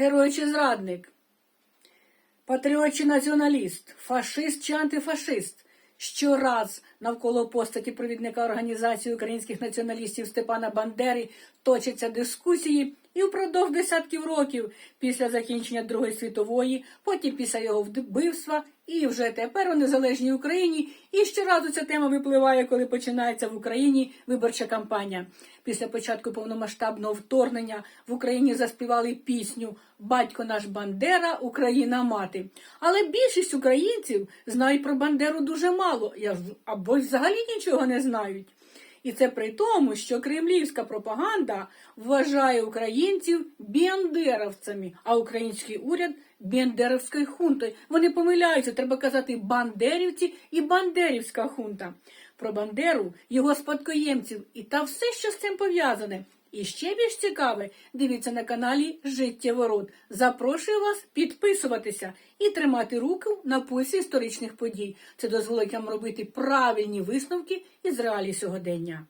Герой чи зрадник? Патріот чи націоналіст, фашист чи антифашист. Щораз навколо постаті провідника організації українських націоналістів Степана Бандери точаться дискусії, і впродовж десятків років після закінчення Другої світової, потім після його вбивства, і вже тепер у незалежній Україні. І щоразу ця тема випливає, коли починається в Україні виборча кампанія. Після початку повномасштабного вторгнення в Україні заспівали пісню Батько наш Бандера, Україна мати. Але більшість українців знають про Бандеру дуже мало, або взагалі нічого не знають. І це при тому, що кремлівська пропаганда вважає українців бендеровцями, а український уряд бендеровською хунтою. Вони помиляються, треба казати бандерівці і бандерівська хунта. Про Бандеру, його спадкоємців і та все, що з цим пов'язане. І ще більш цікаве, дивіться на каналі Життєворот. Запрошую вас підписуватися і тримати руку на пульсі історичних подій. Це дозволить вам робити правильні висновки із реалій сьогодення.